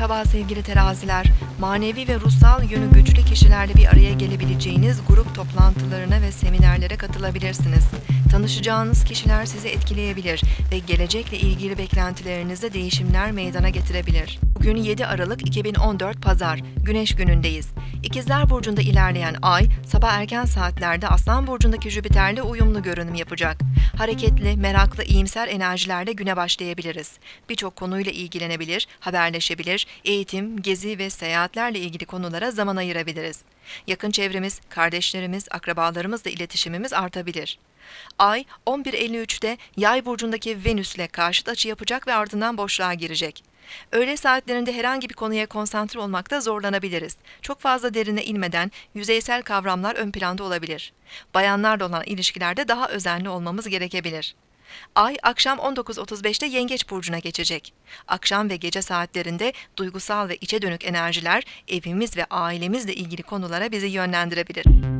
Merhaba sevgili teraziler. Manevi ve ruhsal yönü güçlü kişilerle bir araya gelebileceğiniz grup toplantılarına ve seminerlere katılabilirsiniz. Tanışacağınız kişiler sizi etkileyebilir ve gelecekle ilgili beklentilerinizde değişimler meydana getirebilir. Bugün 7 Aralık 2014 Pazar, Güneş günündeyiz. İkizler Burcu'nda ilerleyen ay, sabah erken saatlerde Aslan Burcu'ndaki Jüpiter'le uyumlu görünüm yapacak. Hareketli, meraklı, iyimser enerjilerle güne başlayabiliriz. Birçok konuyla ilgilenebilir, haberleşebilir, eğitim, gezi ve seyahatlerle ilgili konulara zaman ayırabiliriz. Yakın çevremiz, kardeşlerimiz, akrabalarımızla iletişimimiz artabilir. Ay 11.53'te Yay burcundaki Venüs'le karşıt açı yapacak ve ardından boşluğa girecek. Öğle saatlerinde herhangi bir konuya konsantre olmakta zorlanabiliriz. Çok fazla derine inmeden yüzeysel kavramlar ön planda olabilir. Bayanlarla olan ilişkilerde daha özenli olmamız gerekebilir. Ay akşam 19.35'te Yengeç burcuna geçecek. Akşam ve gece saatlerinde duygusal ve içe dönük enerjiler evimiz ve ailemizle ilgili konulara bizi yönlendirebilir.